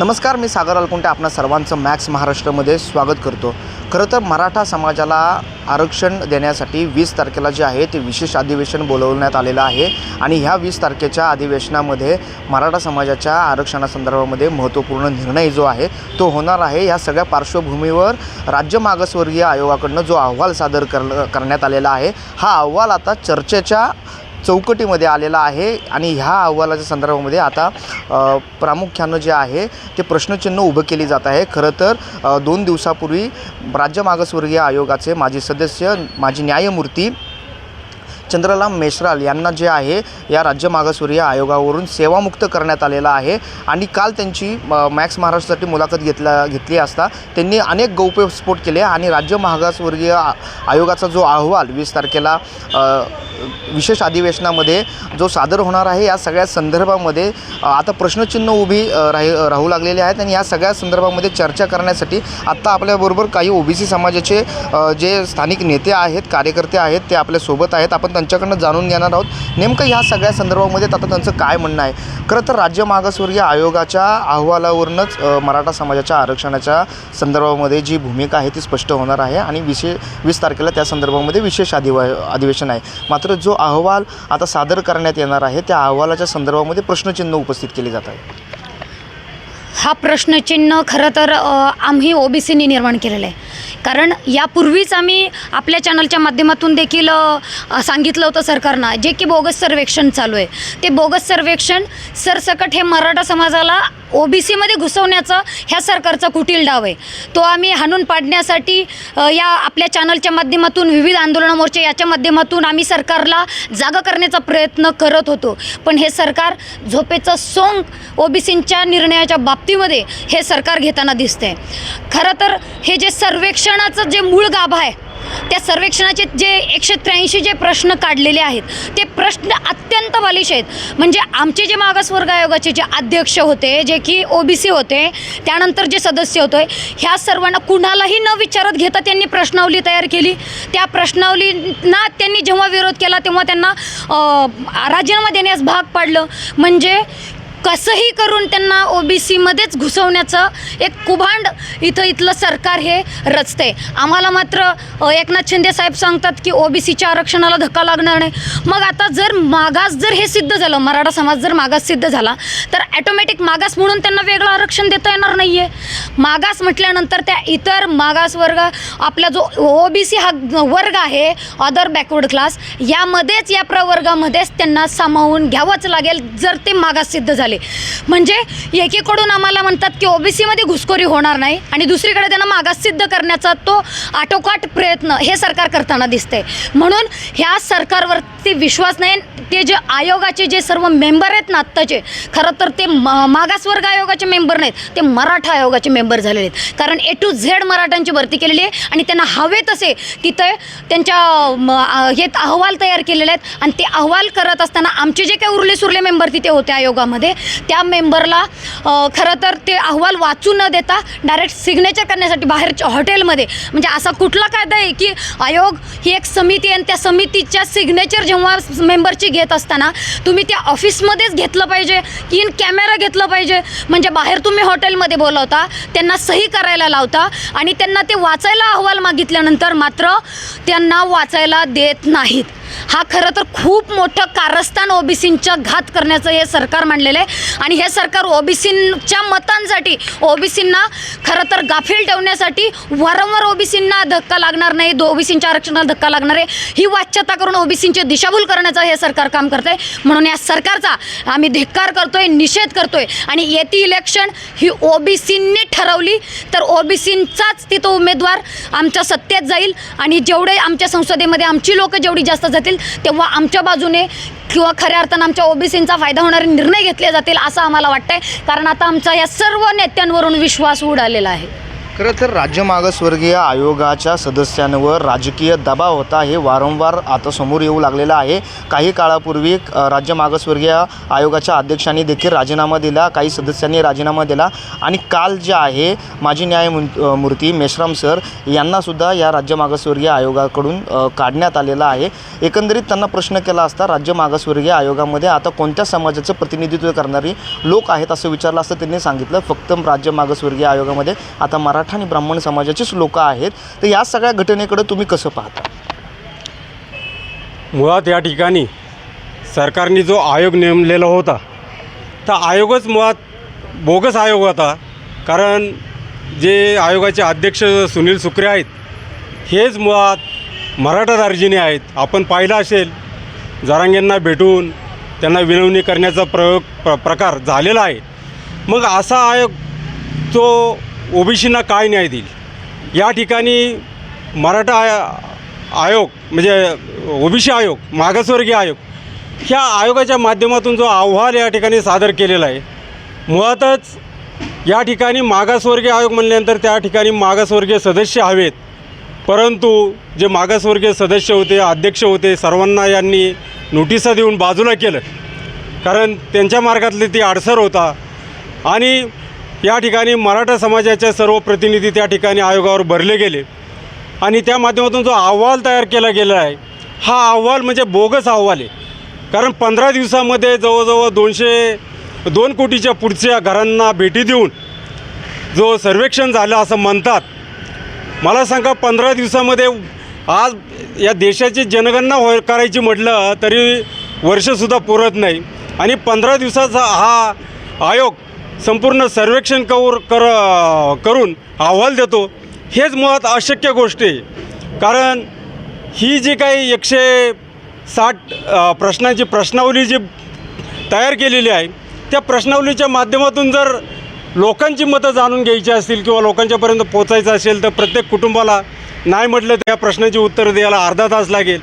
नमस्कार मी सागर अलकुंटे आपणा सर्वांचं मॅक्स महाराष्ट्रामध्ये स्वागत करतो. खरं तर मराठा समाजाला आरक्षण देण्यासाठी वीस तारखेला जे आहे ते विशेष अधिवेशन बोलवण्यात आलेलं आहे आणि ह्या वीस तारखेच्या अधिवेशनामध्ये मराठा समाजाच्या आरक्षणासंदर्भामध्ये महत्त्वपूर्ण निर्णय जो आहे तो होणार आहे. ह्या सगळ्या पार्श्वभूमीवर राज्य मागासवर्गीय आयोगाकडनं जो अहवाल सादर कर करण्यात आलेला आहे हा अहवाल आता चर्चेच्या चौकटीमध्ये आलेला आहे आणि ह्या अहवालाच्या संदर्भामध्ये आता प्रामुख्यानं जे आहे ते प्रश्नचिन्ह उभं केली जात आहे. खरं तर दोन दिवसापूर्वी राज्य मागासवर्गीय आयोगाचे माजी सदस्य माजी न्यायमूर्ती चंद्रलाल मेश्राल यांना जे आहे या राज्य मागासवर्गीय आयोगावरून सेवामुक्त करण्यात आलेलं आहे. आणि काल त्यांची म, मॅक्स महाराष्ट्रासाठी मुलाखत घेतला घेतली असता त्यांनी अनेक गौप्यस्फोट केले आणि राज्य मागासवर्गीय आ- आयोगाचा जो अहवाल वीस तारखेला विशेष अधिवेशनामध्ये जो सादर होणार आहे या सगळ्या संदर्भामध्ये आता प्रश्नचिन्ह उभी राही राहू लागलेले आहेत आणि या सगळ्या संदर्भामध्ये चर्चा करण्यासाठी आत्ता आपल्याबरोबर काही ओबीसी समाजाचे जे स्थानिक नेते आहेत कार्यकर्ते आहेत ते आपल्यासोबत आहेत. आपण त्यांच्याकडनं जाणून घेणार आहोत. नेमकं ह्या सगळ्या संदर्भामध्ये आता त्यांचं काय म्हणणं आहे? खरं तर राज्य मागासवर्गीय आयोगाच्या अहवालावरूनच मराठा समाजाच्या आरक्षणाच्या संदर्भामध्ये जी भूमिका आहे ती स्पष्ट होणार आहे आणि विशेष वीस तारखेला त्या संदर्भामध्ये विशेष अधिवा अधिवेशन आहे. मात्र जो अहवाल आता सादर करण्यात येणार आहे त्या अहवालाच्या संदर्भामध्ये प्रश्नचिन्ह उपस्थित केले जात आहे. हा प्रश्नचिन्ह खरं तर आम्ही ओ बी सीनी निर्माण केलेलं आहे. कारण यापूर्वीच आम्ही आपल्या चॅनलच्या माध्यमातून देखील सांगितलं होतं सरकारनं जे की बोगस सर्वेक्षण चालू आहे. ते बोगस सर्वेक्षण सरसकट हे मराठा समाजाला ओ बी सीमध्ये घुसवण्याचा ह्या सरकारचा कुटील डाव आहे. तो आम्ही हाणून पाडण्यासाठी या आपल्या चॅनलच्या माध्यमातून विविध आंदोलन मोर्चे याच्या माध्यमातून आम्ही सरकारला जागा करण्याचा प्रयत्न करत होतो. पण हे सरकार झोपेचं सोंग ओ बी सींच्या निर्णयाच्या बाबतीमध्ये हे सरकार घेताना दिसते. खरं तर हे जे सर्वेक्षणाचं जे मूळ गाभा आहे त्या सर्वेक्षणाचे जे एकशे त्र्याऐंशी जे प्रश्न काढलेले आहेत ते प्रश्न अत्यंत बालिश आहेत. म्हणजे आमचे जे मागासवर्ग आयोगाचे जे अध्यक्ष होते जे की ओ बी सी होते त्यानंतर जे सदस्य होते ह्या सर्वांना कुणालाही न विचारत घेता त्यांनी प्रश्नावली तयार केली. त्या प्रश्नावलींना त्यांनी जेव्हा विरोध केला तेव्हा त्यांना राजीनामा देण्यास भाग पाडलं. म्हणजे कसंही करून त्यांना ओ बी सीमध्येच घुसवण्याचं एक कुभांड इथं इथलं सरकार हे रचते आम्हाला मात्र एकनाथ शिंदे साहेब सांगतात की ओ बी सीच्या आरक्षणाला धक्का लागणार नाही. मग आता जर मागास जर हे सिद्ध झालं मराठा समाज जर मागास सिद्ध झाला तर ॲटोमॅटिक मागास म्हणून त्यांना वेगळं आरक्षण देता येणार नाही आहे मागास म्हटल्यानंतर त्या इतर मागास वर्ग आपला जो ओ बी सी हा वर्ग आहे अदर बॅकवर्ड क्लास यामध्येच या प्रवर्गामध्येच त्यांना सामावून घ्यावंच लागेल जर ते मागास सिद्ध झाले. म्हणजे एकीकडून आम्हाला म्हणतात की ओबीसीमध्ये घुसखोरी होणार नाही आणि दुसरीकडे त्यांना मागास सिद्ध करण्याचा तो आटोकाट प्रयत्न हे सरकार करताना दिसते म्हणून ह्या सरकारवरती विश्वास नाही ते जे आयोगाचे जे सर्व मेंबर आहेत ना आत्ताचे खरं तर ते मागासवर्ग आयोगाचे मेंबर नाहीत ते मराठा आयोगाचे मेंबर झालेले आहेत. कारण ए टू झेड मराठ्यांची भरती केलेली आहे आणि त्यांना हवे तसे तिथे त्यांच्या हे अहवाल तयार केलेले आहेत आणि ते अहवाल करत असताना आमचे जे काही उरले सुरले मेंबर तिथे होते आयोगामध्ये त्या मेंबरला खरं तर ते अहवाल वाचू न देता डायरेक्ट सिग्नेचर करण्यासाठी बाहेरच्या हॉटेलमध्ये म्हणजे असा कुठला कायदा आहे की आयोग ही एक समिती आहे आणि त्या समितीच्या सिग्नेचर जेव्हा मेंबरची घेत असताना तुम्ही त्या ऑफिसमध्येच घेतलं पाहिजे की इन कॅमेरा घेतलं पाहिजे. म्हणजे बाहेर तुम्ही हॉटेलमध्ये बोलवता त्यांना सही करायला लावता आणि त्यांना ते वाचायला अहवाल मागितल्यानंतर मात्र त्यांना वाचायला देत नाहीत. हा खरं तर खूप मोठं कारस्थान ओबीसींच्या घात करण्याचं हे सरकार मांडलेलं आहे. आणि हे सरकार ओबीसींच्या मतांसाठी ओबीसींना खरं तर गाफील ठेवण्यासाठी वारंवार ओबीसींना धक्का लागणार नाही ओबीसींच्या आरक्षणाला धक्का लागणार आहे. ही वाच्यता करून ओबीसींची दिशाभूल करण्याचं हे सरकार काम करतंय. म्हणून या सरकारचा आम्ही धिक्कार करतोय निषेध करतोय. आणि येती इलेक्शन ही ओबीसींनी ठरवली तर ओबीसींचाच तिथं उमेदवार आमच्या सत्तेत जाईल. आणि जेवढे आमच्या संसदेमध्ये आमची लोक जेवढी जास्त जातील तेव्हा आमच्या बाजूने किंवा खऱ्या अर्थानं आमच्या ओबीसींचा फायदा होणारे निर्णय घेतले जातील असं आम्हाला वाटतंय. कारण आता आमचा या सर्व नेत्यांवरून विश्वास उडालेला आहे. खरं तर राज्य मागासवर्गीय आयोगाच्या सदस्यांवर राजकीय दबाव होता हे वारंवार आता समोर येऊ लागलेलं आहे. काही काळापूर्वी राज्य मागासवर्गीय आयोगाच्या अध्यक्षांनी देखील राजीनामा दिला काही सदस्यांनी राजीनामा दिला आणि काल जे आहे माजी न्यायमूर्ती मेश्राम सर यांनासुद्धा या राज्य मागासवर्गीय आयोगाकडून काढण्यात आलेलं आहे. एकंदरीत त्यांना प्रश्न केला असता राज्य मागासवर्गीय आयोगामध्ये आता कोणत्या समाजाचं प्रतिनिधित्व करणारी लोक आहेत असं विचारलं असतं त्यांनी सांगितलं फक्त राज्य मागासवर्गीय आयोगामध्ये आता मराठा आणि ब्राह्मण समाजाचीच लोकं आहेत. तर या सगळ्या घटनेकडे तुम्ही कसं पाहता? मुळात या ठिकाणी सरकारने जो आयोग नेमलेला होता तर आयोगच मुळात बोगस आयोग होता. कारण जे आयोगाचे अध्यक्ष सुनील सुक्रे आहेत हेच मुळात मराठा दार्जिने आहेत. आपण पाहिलं असेल जरांगेंना भेटून त्यांना विनवणी करण्याचा प्रयोग प्र प्रकार झालेला आहे. मग असा आयोग जो ओबीसींना काय न्याय देईल? या ठिकाणी मराठा आयोग म्हणजे ओबीसी आयोग मागासवर्गीय आयोग ह्या आयोगाच्या माध्यमातून जो अहवाल या ठिकाणी सादर केलेला आहे मुळातच या ठिकाणी मागासवर्गीय आयोग म्हणल्यानंतर त्या ठिकाणी मागासवर्गीय सदस्य हवेत. परंतु जे मागासवर्गीय सदस्य होते अध्यक्ष होते सर्वांना यांनी नोटिसा देऊन बाजूला केलं. कारण त्यांच्या मार्गातले ती अडसर होता. आणि या ठिकाणी मराठा समाजाचे सर्व प्रतिनिधी त्या ठिकाणी आयोगावर भरले गेले. आणि त्या माध्यमातून जो अहवाल तयार केला गेला आहे हा अहवाल म्हणजे बोगस अहवाल आहे. कारण पंधरा दिवसामध्ये जवळजवळ दोनशे दोन कोटीच्या पुढच्या घरांना भेटी देऊन जो सर्वेक्षण झालं असं म्हणतात. मला सांगा पंधरा दिवसामध्ये आज या देशाची जनगणना हो करायची म्हटलं तरी वर्षसुद्धा पुरत नाही. आणि पंधरा दिवसाचा हा आयोग संपूर्ण सर्वेक्षण कवर कर करून अहवाल देतो. हेच मुळात अशक्य गोष्ट आहे. कारण ही जी काही एकशे साठ प्रश्नांची प्रश्नावली जी तयार केलेली आहे त्या प्रश्नावलीच्या माध्यमातून जर लोकांची मतं जाणून घ्यायची असतील किंवा लोकांच्यापर्यंत पोचायचं असेल तर प्रत्येक कुटुंबाला नाही म्हटलं तर या प्रश्नाची उत्तरं द्यायला अर्धा तास लागेल.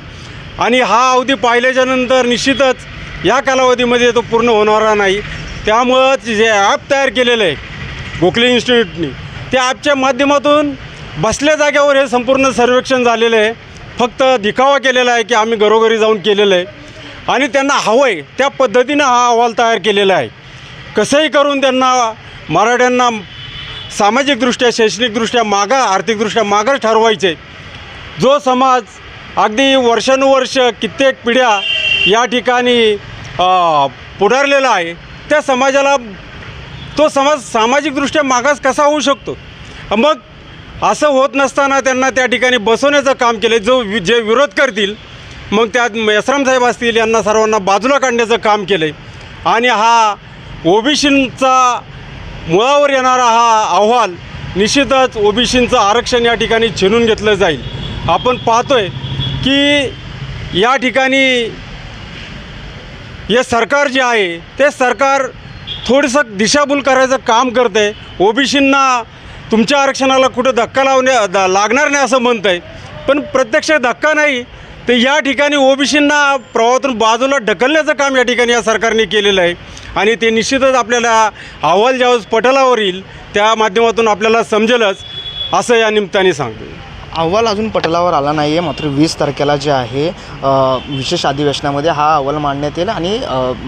आणि हा अवधी पाहिल्याच्यानंतर निश्चितच या कालावधीमध्ये तो पूर्ण होणारा नाही. त्यामुळं जे ॲप तयार केलेलं आहे गोखले इन्स्टिट्यूटनी त्या ॲपच्या माध्यमातून बसल्या जाग्यावर हे संपूर्ण सर्वेक्षण झालेलं आहे. फक्त दिखावा केलेला आहे की आम्ही घरोघरी जाऊन केलेलं आहे. आणि त्यांना हवं आहे त्या पद्धतीनं हा अहवाल तयार केलेला आहे. कसंही करून त्यांना मराठ्यांना सामाजिकदृष्ट्या शैक्षणिकदृष्ट्या मागा आर्थिकदृष्ट्या मागं ठरवायचे. जो समाज अगदी वर्षानुवर्ष कित्येक पिढ्या या ठिकाणी पुढारलेला आहे त्या समाजाला तो समाज सामाजिकदृष्ट्या मागास कसा होऊ शकतो? मग असं होत नसताना त्यांना त्या ठिकाणी बसवण्याचं काम केलं जो वि- जे विरोध करतील मग त्यात यशराम साहेब असतील यांना सर्वांना बाजूला काढण्याचं काम केलं आहे आणि हा ओबीसींचा मुळावर येणारा हा अहवाल निश्चितच ओबीसींचं आरक्षण या ठिकाणी छिनून घेतलं जाईल. आपण पाहतोय की या ठिकाणी हे सरकार जे आहे ते सरकार थोडंसं दिशाभूल करायचं काम करतं आहे ओबीसींना तुमच्या आरक्षणाला कुठं धक्का लावण्या दा लागणार नाही असं म्हणतं आहे पण प्रत्यक्ष धक्का नाही तर या ठिकाणी ओबीसींना प्रवाहातून बाजूला ढकलण्याचं काम या ठिकाणी या सरकारने केलेलं आहे. आणि ते निश्चितच आपल्याला अहवाल ज्यावेळेस पटलावर येईल त्या माध्यमातून आपल्याला समजेलच असं या निमित्ताने सांगतो. अहवाल अजून पटलावर आला नाही आहे मात्र वीस तारखेला जे आहे विशेष अधिवेशनामध्ये हा अहवाल मांडण्यात येईल आणि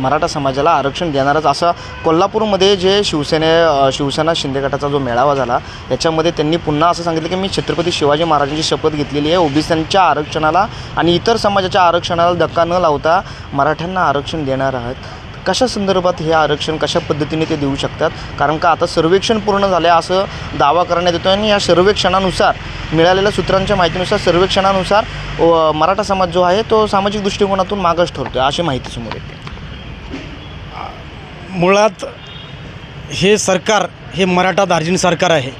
मराठा समाजाला आरक्षण देणारच असा कोल्हापूरमध्ये जे शिवसेने शिवसेना शिंदे गटाचा जो मेळावा झाला त्याच्यामध्ये त्यांनी पुन्हा असं सांगितलं की मी छत्रपती शिवाजी महाराजांची शपथ घेतलेली आहे. ओबीसींच्या आरक्षणाला आणि इतर समाजाच्या आरक्षणाला धक्का न लावता मराठ्यांना आरक्षण देणार आहात. कशा संदर्भात हे आरक्षण कशा पद्धतीने ते देऊ शकतात? कारण का आता सर्वेक्षण पूर्ण झालं आहे असं दावा करण्यात येतो आणि या सर्वेक्षणानुसार मिळालेल्या सूत्रांच्या माहितीनुसार सर्वेक्षणानुसार मराठा समाज जो आहे तो सामाजिक दृष्टिकोनातून मागास ठरतो अशी माहिती समोर येते. मुळात हे सरकार हे मराठा दार्जिन सरकार आहे.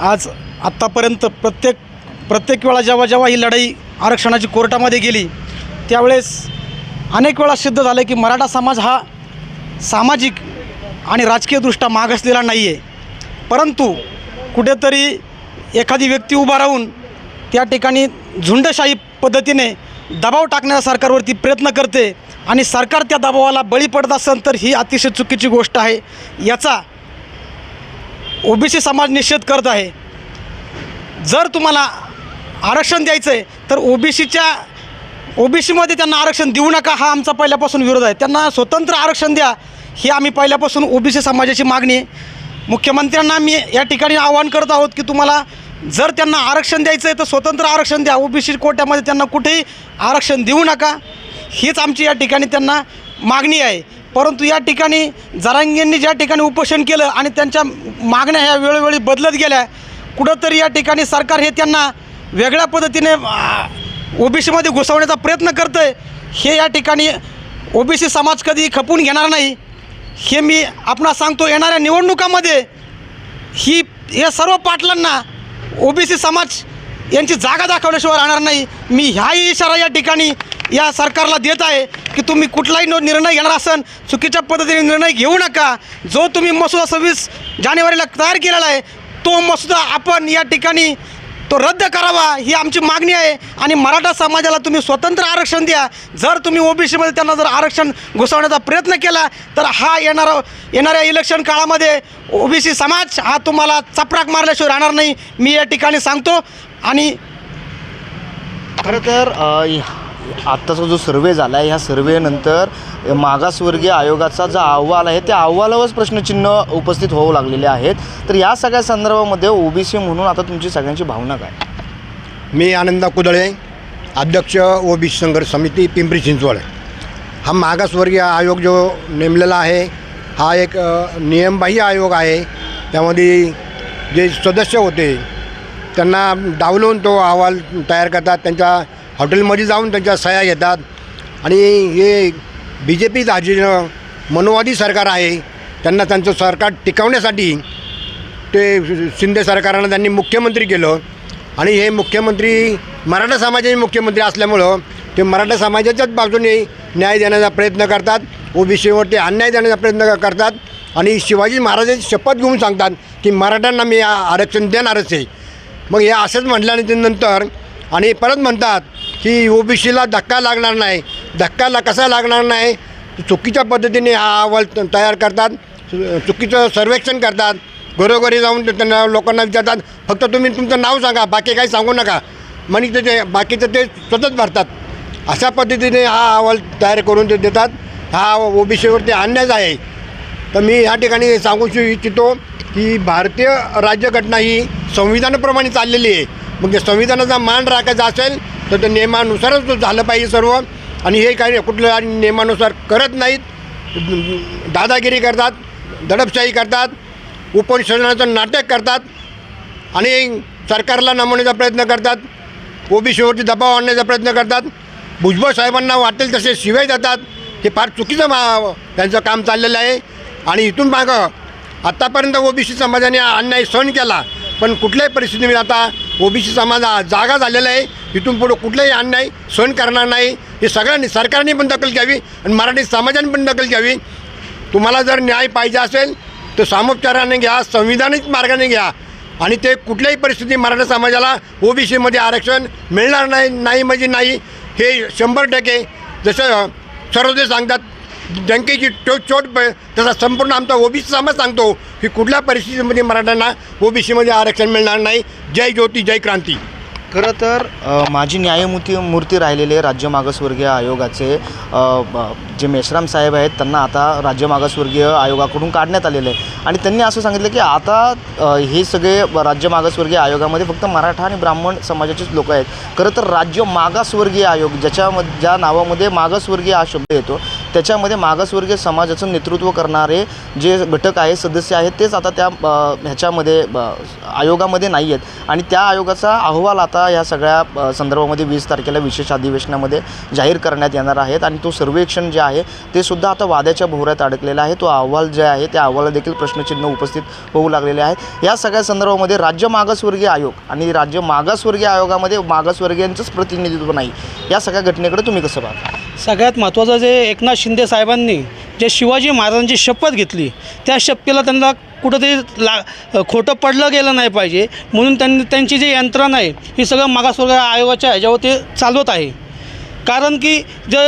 आज आत्तापर्यंत प्रत्येक प्रत्येक वेळा जेव्हा जेव्हा ही लढाई आरक्षणाची कोर्टामध्ये गेली त्यावेळेस अनेक वेळा सिद्ध झालं की मराठा समाज हा सामाजिक आणि राजकीयदृष्ट्या मागासलेला नाही आहे परंतु कुठेतरी एखादी व्यक्ती उभा राहून त्या ठिकाणी झुंडशाही पद्धतीने दबाव टाकण्याचा सरकारवरती प्रयत्न करते आणि सरकार त्या दबावाला बळी पडत असेल तर ही अतिशय चुकीची गोष्ट आहे. याचा ओबीसी समाज निषेध करत आहे. जर तुम्हाला आरक्षण द्यायचं आहे तर ओबीसीच्या ओबीसीमध्ये त्यांना आरक्षण देऊ नका हा आमचा पहिल्यापासून विरोध आहे. त्यांना स्वतंत्र आरक्षण द्या ही आम्ही पहिल्यापासून ओबीसी समाजाची मागणी आहे. मुख्यमंत्र्यांना मी या ठिकाणी आवाहन करत आहोत की तुम्हाला जर त्यांना आरक्षण द्यायचं आहे तर स्वतंत्र आरक्षण द्या. ओबीसी कोट्यामध्ये त्यांना कुठेही आरक्षण देऊ नका. हीच आमची या ठिकाणी त्यांना मागणी आहे. परंतु या ठिकाणी जरांगेंनी ज्या ठिकाणी उपोषण केलं आणि त्यांच्या मागण्या ह्या वेळोवेळी बदलत गेल्या कुठंतरी या ठिकाणी सरकार हे त्यांना वेगळ्या पद्धतीने ओबीसीमध्ये घुसवण्याचा प्रयत्न करतं आहे हे या ठिकाणी ओबीसी समाज कधी खपून घेणार नाही. हे मी आपणास सांगतो येणाऱ्या निवडणुकामध्ये ही या सर्व पाटलांना ओबीसी समाज यांची जागा दाखवल्याशिवाय राहणार नाही. मी ह्याही इशारा या ठिकाणी या सरकारला देत आहे की तुम्ही कुठलाही नो निर्णय घेणार असन चुकीच्या पद्धतीने निर्णय घेऊ नका. जो तुम्ही मसुदा सव्वीस जानेवारीला तयार केलेला आहे तो मसुदा आपण या ठिकाणी तो रद्द करावा ही आमची मागणी आहे. आणि मराठा समाजाला तुम्ही स्वतंत्र आरक्षण द्या. जर तुम्ही ओबीसीमध्ये त्यांना जर आरक्षण घुसवण्याचा प्रयत्न केला तर हा येणारा येणाऱ्या इलेक्शन काळामध्ये ओबीसी समाज हा तुम्हाला चपराक मारल्याशिवाय राहणार नाही. मी या ठिकाणी सांगतो. आणि खरं तर आत्ताचा जो सर्वे झाला आहे ह्या सर्वेनंतर मागासवर्गीय आयोगाचा जो अहवाल आहे त्या अहवालावरच प्रश्नचिन्ह उपस्थित होऊ लागलेले आहेत. तर या सगळ्या संदर्भामध्ये ओबीसी म्हणून आता तुमची सगळ्यांची भावना काय? मी आनंदा कुदळे अध्यक्ष ओबीसी संघर्ष समिती पिंपरी चिंचवड. हा मागासवर्गीय आयोग जो नेमलेला आहे हा एक नियमबाह्य आयोग आहे. त्यामध्ये जे सदस्य होते त्यांना डावलून तो अहवाल तयार करतात. त्यांच्या हॉटेलमध्ये जाऊन त्यांच्या सह्या घेतात. आणि हे बी जे पी दाजीनं मनोवादी सरकार आहे त्यांना त्यांचं सरकार टिकवण्यासाठी ते शिंदे सरकारनं त्यांनी मुख्यमंत्री केलं. आणि हे मुख्यमंत्री मराठा समाजाचे मुख्यमंत्री असल्यामुळं ते मराठा समाजाच्याच बाजूने न्याय देण्याचा प्रयत्न करतात. ओबीसीवरती अन्याय देण्याचा प्रयत्न करतात. आणि शिवाजी महाराजांची शपथ घेऊन सांगतात की मराठ्यांना मी आरक्षण देणारच आहे. मग हे असंच म्हटल्यानंतर आणि परत म्हणतात की ओबीसीला धक्का लागणार नाही. धक्का ला कसा लागणार नाही? चुकीच्या पद्धतीने हा अहवाल तयार करतात चुकीचं सर्वेक्षण करतात घरोघरी जाऊन ते त्यांना लोकांना विचारतात फक्त तुम्ही तुमचं नाव सांगा बाकी काही सांगू नका. म्हणजे ते बाकीचं ते स्वतःच भरतात. अशा पद्धतीने हा अहवाल तयार करून ते देतात. हा ओबीसीवरती आणण्याचा आहे. तर मी ह्या ठिकाणी सांगू इच्छितो की भारतीय राज्यघटना ही संविधानाप्रमाणे चाललेली आहे. मग संविधानाचा मान राखायचा असेल तर ते नियमानुसारच झालं पाहिजे सर्व. आणि हे काही कुठल्या नियमानुसार करत नाहीत. दादागिरी करतात दडपशाही करतात उपनिषदाचं नाटक करतात. आणि सरकारला नमवण्याचा प्रयत्न करतात ओबीसीवरती दबाव आणण्याचा प्रयत्न करतात. भुजबळ साहेबांना वाटेल तसे शिवाय देतात. हे फार चुकीचं मा त्यांचं काम चाललेलं आहे. आणि इथून मागं आत्तापर्यंत ओबीसी समाजाने अन्याय सहन केला पण कुठल्याही परिस्थितीमध्ये आता ओबीसी समाज जागा झालेला आहे. इथून पुढं कुठलंही आण नाही सहन करणार नाही. हे सगळ्यांनी सरकारने पण दखल घ्यावी आणि मराठी समाजाने पण दखल घ्यावी. तुम्हाला जर न्याय पाहिजे असेल तर सामोपचाराने घ्या संविधानिक मार्गाने घ्या. आणि ते कुठल्याही परिस्थिती मराठा समाजाला ओबीसीमध्ये आरक्षण मिळणार नाही नाही म्हणजे नाही. हे शंभर टक्के जसं सर्वजण सांगतात डंकेची टो चोट प तसा संपूर्ण आमचा ओबीसी समाज सांगतो की कुठल्या परिस्थितीमध्ये मराठ्यांना ओबीसीमध्ये आरक्षण मिळणार नाही. जय ज्योती जय क्रांती. खरं तर माजी न्यायमूर्ती मूर्ती राहिलेले राज्य मागासवर्गीय आयोगाचे ब- जे मेश्राम साहेब आहेत त्यांना आता राज्य मागासवर्गीय आयोगाकडून काढण्यात आलेलं आहे. आणि त्यांनी असं सांगितलं की आता हे सगळे राज्य मागासवर्गीय आयोगामध्ये फक्त मराठा आणि ब्राह्मण समाजाचेच लोक आहेत. खरं तर राज्य मागासवर्गीय आयोग ज्याच्यामध्ये ज्या नावामध्ये मागासवर्गीय हा शब्द येतो त्याच्यामध्ये मागासवर्गीय समाजाचं नेतृत्व करणारे जे घटक आहे सदस्य आहेत तेच आता त्या ह्याच्यामध्ये ब- आयोगामध्ये नाही आहेत. आणि त्या आयोगाचा अहवाल आता या सगळ्या संदर्भामध्ये वीस तारखेला विशेष अधिवेशनामध्ये जाहीर करण्यात येणार आहेत. आणि तो सर्वेक्षण जे आहे आहे. ते सुद्धा आता वाद्याच्या भोवऱ्यात अडकलेला आहे. तो अहवाल जे आहे त्या अहवाला देखील प्रश्नचिन्ह उपस्थित होऊ लागलेले आहेत या सगळ्या संदर्भामध्ये राज्य मागासवर्गीय आयोग आणि राज्य मागासवर्गीय आयोगामध्ये मागासवर्गीयांचंच प्रतिनिधित्व नाही. या सगळ्या घटनेकडे तुम्ही कसं पाहता? सगळ्यात महत्त्वाचं जे एकनाथ शिंदे साहेबांनी जे शिवाजी महाराजांची शपथ घेतली त्या शपथेला त्यांना कुठंतरी ला खोटं पडलं गेलं नाही पाहिजे. म्हणून त्यांनी त्यांची जी यंत्रणा आहे ही सगळं मागासवर्ग आयोगाच्या ह्याच्यावर ते चालवत आहे. कारण की जे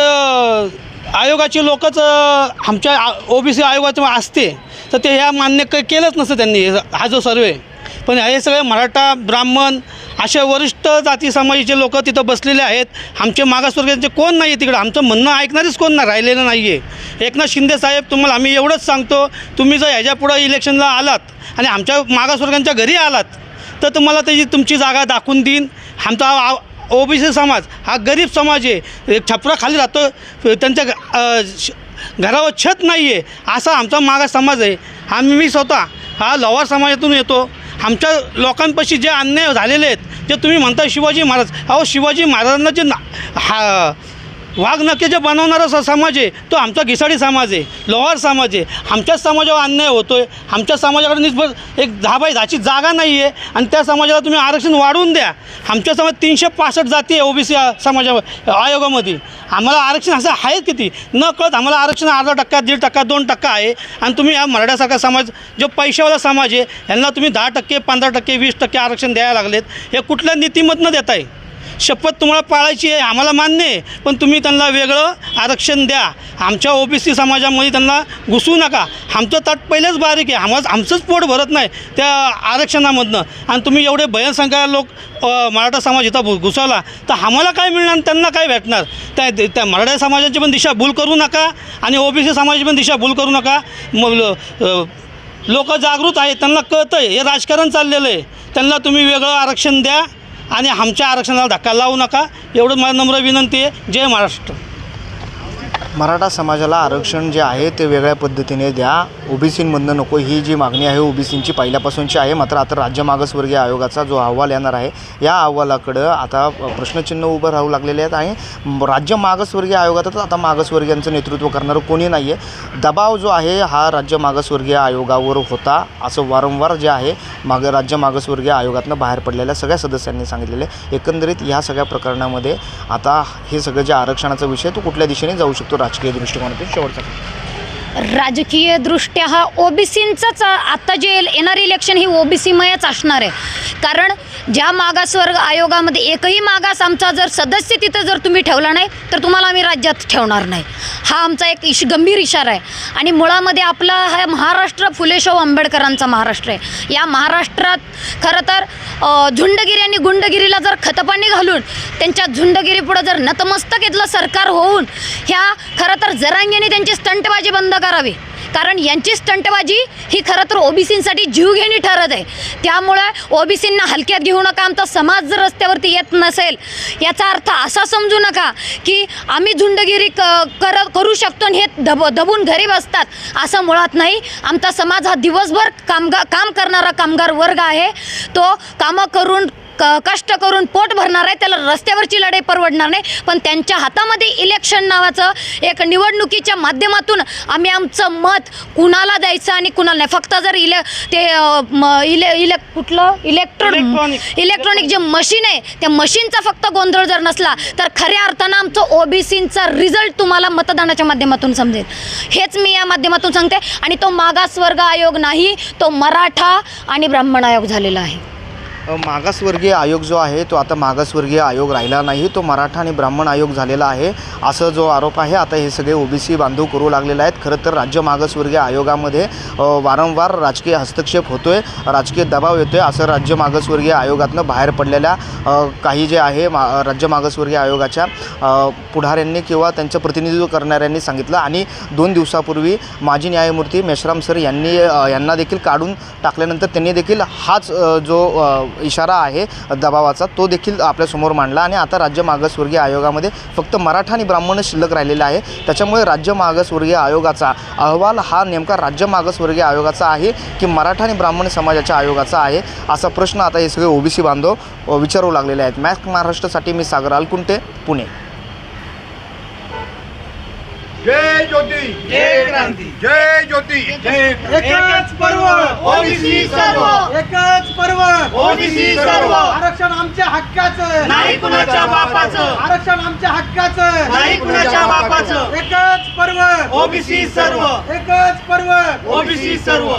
आयोगाची लोकच आमच्या ओबीसी आयोगाचं असते. तर ते ह्या मान्य क केलंच नसतं त्यांनी. हा जो सर्वे. पण हे सगळे मराठा ब्राह्मण असे वरिष्ठ जाती समाजाचे लोक तिथं बसलेले आहेत. आमचे मागासवर्गीयांचे कोण नाही आहे तिकडं आमचं म्हणणं ऐकणारीच कोण नाही राहिलेलं नाही आहे एकनाथ शिंदे साहेब तुम्हाला आम्ही एवढंच सांगतो तुम्ही जर ह्याच्यापुढं इलेक्शनला आलात आणि आमच्या मागासवर्गांच्या घरी आलात तर तुम्हाला त्याची तुमची जागा दाखवून देईन. आमचा ओबीसी समाज हा गरीब समाज आहे. छपराखाली छपरा खाली राहतो त्यांच्या घरावर छत नाही आहे असा आमचा मागास समाज आहे. आम्ही मी स्वतः हा लवार समाजातून येतो. आमच्या लोकांपाशी जे अन्याय झालेले आहेत जे तुम्ही म्हणता शिवाजी महाराज अहो शिवाजी महाराजांना जे ना हा वाघनखे जे बनवणारा स समाज आहे तो आमचा घिसाडी समाज आहे लोहार समाज आहे. आमच्याच समाजावर अन्याय होतो आहे आमच्या समाजाकडे निस्बत एक दहा बाय दहाची जागा नाही आहे आणि त्या समाजाला तुम्ही आरक्षण वाढवून द्या. आमच्या समाज तीनशे पासष्ट जाती आहे ओबीसी समाजा आयोगामध्ये. आम्हाला आरक्षण असं आहे किती? न कळत आम्हाला आरक्षण अर्धा टक्का दीड टक्का दोन टक्का आहे. आणि तुम्ही या मराठ्यासारखा समाज जो पैशावाला समाज आहे यांना तुम्ही दहा टक्के पंधरा टक्के वीस टक्के आरक्षण द्यायला लागलेत. हे कुठल्या नीतिमतनं देताय? शपथ तुम्हाला पाळायची आहे आम्हाला मान्य आहे. पण तुम्ही त्यांना वेगळं आरक्षण द्या. आमच्या ओबीसी समाजामध्ये त्यांना घुसू नका. आमचं ताट पहिलेच बारीक आहे. आम्हाला आमचंच पोट भरत नाही त्या आरक्षणामधनं. आणि तुम्ही एवढे भयसंख्या लोक मराठा समाज इथं घुसवला तर आम्हाला काय मिळणार त्यांना काय भेटणार? त्या त्या मराठा समाजाची पण दिशा भूल करू नका आणि ओबीसी समाजाची पण दिशा भूल करू नका. मग लोक जागृत आहेत. त्यांना कळतं आहे हे राजकारण चाललेलं आहे. त्यांना तुम्ही वेगळं आरक्षण द्या. आणि आमच्या आरक्षणाला धक्का लावू नका. एवढं मला नम्र विनंती आहे. जय महाराष्ट्र. मराठा समाजाला आरक्षण जे आहे ते वेगळ्या पद्धतीने द्या. ओबीसीमधनं नको. ही जी मागणी आहे ओबीसींची पहिल्यापासूनची आहे. मात्र आता राज्य मागासवर्गीय आयोगाचा जो अहवाल येणार आहे या अहवालाकडं आता प्रश्नचिन्ह उभं राहू लागलेले आहेत आणि राज्य मागासवर्गीय आयोगातच आता मागासवर्गीयांचं नेतृत्व करणारं कोणी नाही आहे दबाव जो आहे हा राज्य मागासवर्गीय आयोगावर होता असं वारंवार जे आहे माग राज्य मागासवर्गीय आयोगातनं बाहेर पडलेल्या सगळ्या सदस्यांनी सांगितलेले. एकंदरीत ह्या सगळ्या प्रकरणामध्ये आता हे सगळं जे आरक्षणाचा विषय तो कुठल्या दिशेने जाऊ शकतो? राजकीय दृष्टिकोनातून शेवटचा राजकीय दृष्ट्या हा ओबीसींचाच आत्ता जे येणारे इलेक्शन ही ओबीसीमयच असणार आहे. कारण ज्या मागासवर्ग आयोगामध्ये एकही मागास आमचा जर सदस्य तिथं जर तुम्ही ठेवला नाही तर तुम्हाला आम्ही राज्यात ठेवणार नाही. हा आमचा एक इश गंभीर इशारा आहे. आणि मुळामध्ये आपला हा महाराष्ट्र फुलेशाहू आंबेडकरांचा महाराष्ट्र आहे. या महाराष्ट्रात खरं तर झुंडगिरी आणि गुंडगिरीला जर खतपाणी घालून त्यांच्या झुंडगिरीपुढं जर नतमस्तक इथलं सरकार होऊन ह्या खरं तर जरांगीने त्यांची स्टंटबाजी बंद करावी. कारण यांची स्टंटबाजी ही खरं तर ओबीसींसाठी जीवघेणी ठरत आहे. त्यामुळे ओबीसींना हलक्यात घेऊ नका आमचा समाज जर रस्त्यावरती येत नसेल याचा अर्थ असा समजू नका की आम्ही झुंडगिरी क कर करू शकतो आणि हे दब दबून घरी बसतात असं मुळात नाही. आमचा समाज हा दिवसभर कामगा काम करणारा कामगार वर्ग आहे. तो कामं करून क कष्ट करून पोट भरणार आहे त्याला रस्त्यावरची लढाई परवडणार नाही. पण त्यांच्या हातामध्ये इलेक्शन नावाचं एक निवडणुकीच्या माध्यमातून आम्ही आमचं मत कुणाला द्यायचं आणि कुणाला नाही. फक्त जर इले ते इले इले कुठलं? इलेक्ट्रॉनिक. इलेक्ट्रॉनिक जे मशीन आहे त्या मशीनचा फक्त गोंधळ जर नसला तर खऱ्या अर्थानं आमचं ओबीसींचा रिझल्ट तुम्हाला मतदानाच्या माध्यमातून समजेल. हेच मी या माध्यमातून सांगते. आणि तो मागासवर्ग आयोग नाही तो मराठा आणि ब्राह्मण आयोग झालेला आहे. मागासवर्गीय आयोग जो आहे तो आता मागासवर्गीय आयोग राहिला नाही. तो मराठा आणि ब्राह्मण आयोग झालेला आहे असं जो आरोप आहे आता हे सगळे ओबीसी बांधव करू लागलेले आहेत. खरं तर राज्य मागासवर्गीय आयोगामध्ये वारंवार राजकीय हस्तक्षेप होतो आहे राजकीय दबाव येतो आहे असं राज्य मागासवर्गीय आयोगातनं बाहेर पडलेल्या काही जे आहे मा राज्य मागासवर्गीय आयोगाच्या पुढाऱ्यांनी किंवा त्यांचं प्रतिनिधित्व करणाऱ्यांनी सांगितलं. आणि दोन दिवसापूर्वी माजी न्यायमूर्ती मेश्राम सर यांनी यांना देखील काढून टाकल्यानंतर त्यांनी देखील हाच जो इशारा आहे दबावाचा तो देखील आपल्यासमोर मांडला आणि आता राज्य मागासवर्गीय आयोगामध्ये फक्त मराठा आणि ब्राह्मण शिल्लक राहिलेला आहे. त्याच्यामुळे राज्य मागासवर्गीय आयोगाचा अहवाल हा नेमका राज्य मागासवर्गीय आयोगाचा आहे की मराठा आणि ब्राह्मण समाजाच्या आयोगाचा आहे? असा प्रश्न आता हे सगळे ओबीसी बांधव विचारू लागलेले आहेत. मॅथ महाराष्ट्रासाठी मी सागर अलकुंटे पुणे. जय ज्योती। जय क्रांती। जय ज्योती। एकच पर्व ओबीसी सर्व। एकच पर्व ओबीसी सर्व। आरक्षण आमच्या हक्काचं। नाही कुणाच्या बापाचं। आरक्षण आमच्या हक्काचं। नाही कुणाच्या बापाचं। एकच पर्व ओबीसी सर्व। एकच पर्व। ओबीसी सर्व।